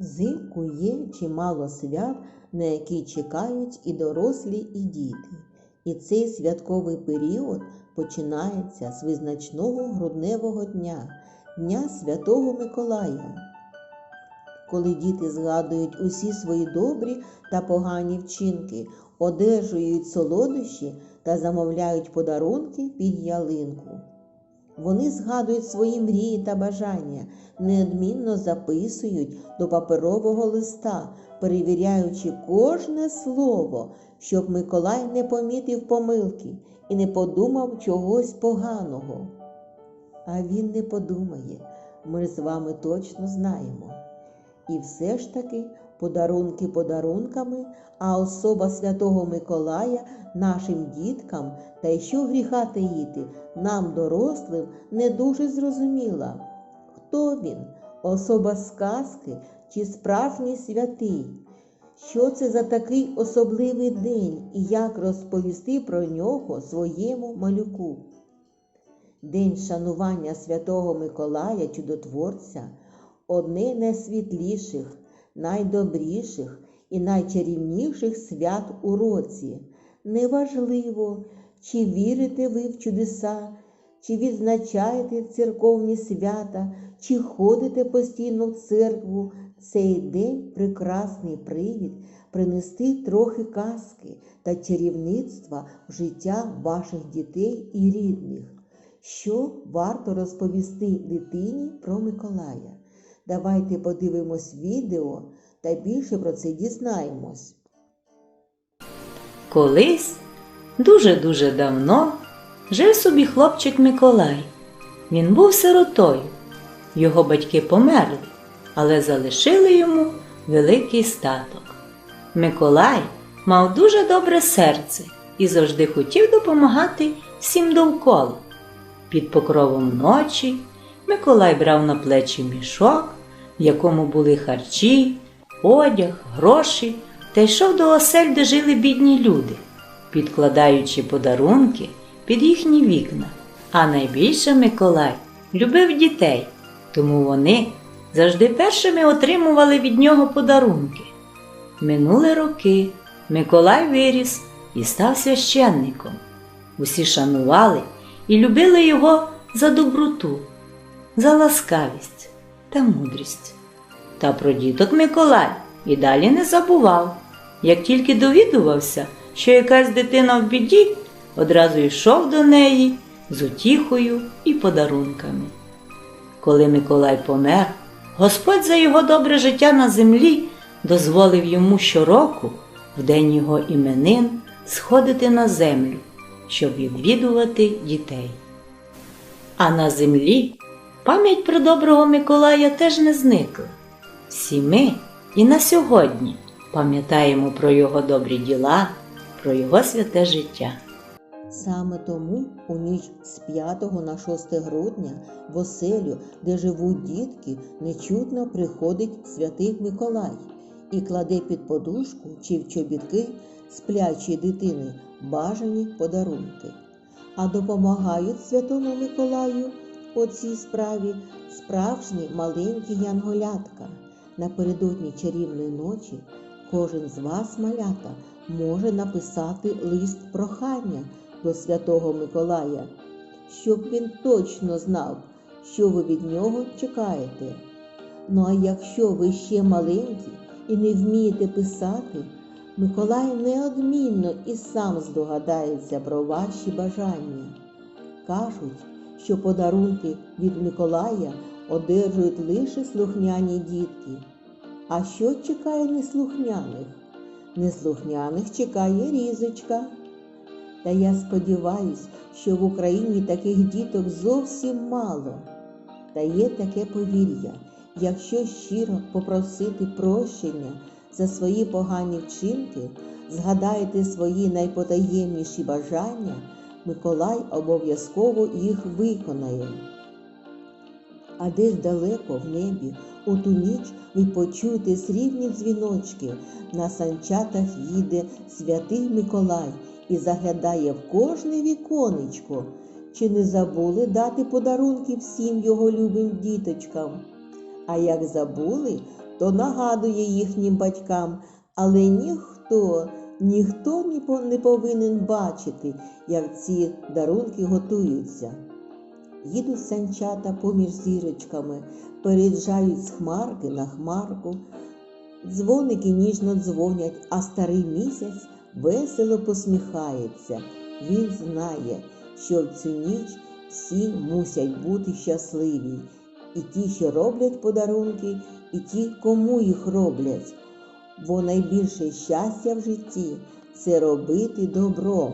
Взимку є чимало свят, на які чекають і дорослі, і діти. І цей святковий період починається з визначного грудневого дня, Дня Святого Миколая. Коли діти згадують усі свої добрі та погані вчинки, одержують солодощі та замовляють подарунки під ялинку. Вони згадують свої мрії та бажання, неодмінно записують до паперового листа, перевіряючи кожне слово, щоб Миколай не помітив помилки і не подумав чогось поганого. А він не подумає, ми з вами точно знаємо. І все ж таки подарунки подарунками, а особа Святого Миколая нашим діткам, та й що гріха таїти, нам, дорослим, не дуже зрозуміла. Хто він? Особа сказки чи справжній святий? Що це за такий особливий день і як розповісти про нього своєму малюку? День шанування Святого Миколая Чудотворця одне найсвітліших, найдобріших і найчарівніших свят у році. Неважливо, чи вірите ви в чудеса, чи відзначаєте церковні свята, чи ходите постійно в церкву. Цей день прекрасний привід принести трохи казки та чарівництва в життя ваших дітей і рідних. Що варто розповісти дитині про Миколая? Давайте подивимось відео та більше про це дізнаємось. Колись, дуже-дуже давно, жив собі хлопчик Миколай. Він був сиротою. Його батьки померли, але залишили йому великий статок. Миколай мав дуже добре серце і завжди хотів допомагати всім довкола. Під покровом ночі Миколай брав на плечі мішок, в якому були харчі, одяг, гроші, та йшов до осель, де жили бідні люди, підкладаючи подарунки під їхні вікна. А найбільше Миколай любив дітей, тому вони завжди першими отримували від нього подарунки. Минули роки, Миколай виріс і став священником. Усі шанували і любили його за доброту, за ласкавість та мудрість. Та про діток Миколай і далі не забував. Як тільки довідувався, що якась дитина в біді, одразу йшов до неї з утіхою і подарунками. Коли Миколай помер, Господь за його добре життя на землі дозволив йому щороку, в день його іменин, сходити на землю, щоб відвідувати дітей. А на землі пам'ять про доброго Миколая теж не зникла. Всі ми і на сьогодні пам'ятаємо про його добрі діла, про його святе життя. Саме тому у ніч з 5 на 6 грудня в оселю, де живуть дітки, нечутно приходить святий Миколай і кладе під подушку чи в чобітки сплячої дитини бажані подарунки. А допомагають святому Миколаю у цій справі справжні маленькі янголятка. Напередодні чарівної ночі кожен з вас, малята, може написати лист прохання до Святого Миколая, щоб він точно знав, що ви від нього чекаєте. Ну а якщо ви ще маленькі і не вмієте писати, Миколай неодмінно і сам здогадається про ваші бажання. Кажуть, що подарунки від Миколая одержують лише слухняні дітки. А що чекає неслухняних? Неслухняних чекає різочка. Та я сподіваюсь, що в Україні таких діток зовсім мало. Та є таке повір'я, якщо щиро попросити прощення за свої погані вчинки, згадайте свої найпотаємніші бажання, Миколай обов'язково їх виконає. А десь далеко в небі у ту ніч ви почуєте срібні дзвіночки, на санчатах їде святий Миколай і заглядає в кожне віконечко. Чи не забули дати подарунки всім його любим діточкам? А як забули, то нагадує їхнім батькам, але ніхто, ніхто не повинен бачити, як ці дарунки готуються. Їдуть санчата поміж зірочками, переїжджають з хмарки на хмарку. Дзвоники ніжно дзвонять, а старий місяць весело посміхається. Він знає, що в цю ніч всі мусять бути щасливі. І ті, що роблять подарунки, і ті, кому їх роблять. Бо найбільше щастя в житті це робити добро.